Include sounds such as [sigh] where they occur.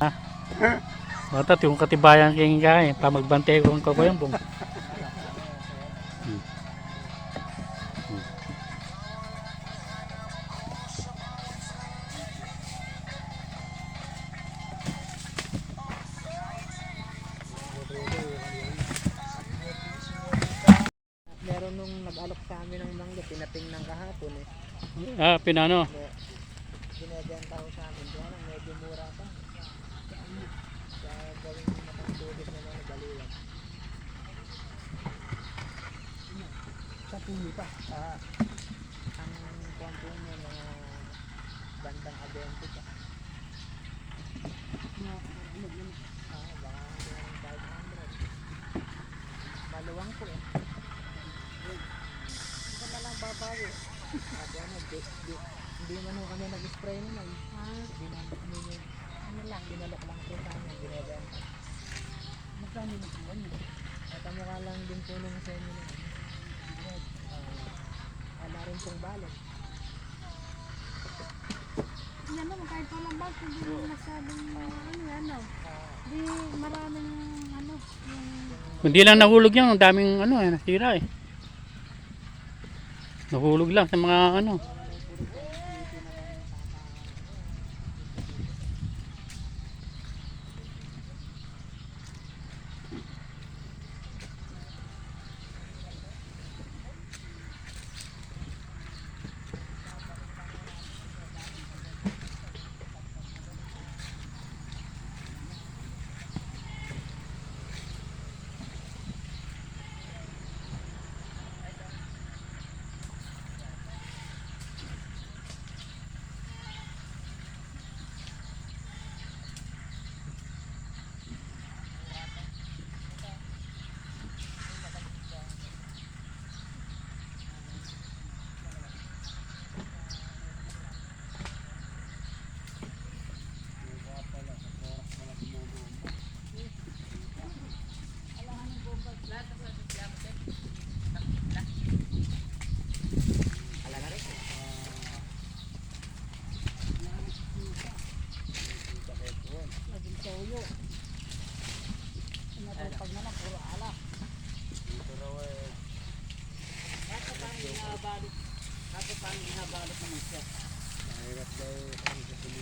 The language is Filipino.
ah. Bata, yung katibayan kaya nga eh. Pa magbantay ko ang kakuyang bong. [laughs] nag-alok sa amin ng mangga, pinating ng kahapon eh. Ah, pinano. Binibenta ko sa amin, kaya lang medyo mura pa. Sa gawing matangtubis na mga baliwan. Sa puli pa. Ah, ang kwampo niya mga bandang abente pa. Ah, baka meron 500. Maluwang po eh. Ito na lang babawi. Sabi ano, di, di, hindi man ho kami nag-spray naman. Ah. Hindi man kami nag- ano lang, binalok lang po sa amin, binibenta. Magkano na po ano? At ang mukha lang din po nung sa inyo naman. Ah, wala rin pong balot. Yan naman, kahit walang bag, hindi mo masyadong ano, ano. Di maraming ano, yung Hindi lang nahulog yan. Ang daming ano eh. Nasira eh. Nahulog lang sa mga ano. Pinatupag na lang, puro alak. Kaso paano hinabalot? Kaso paano hinabalot ng isya? Mahirap daw kung sa.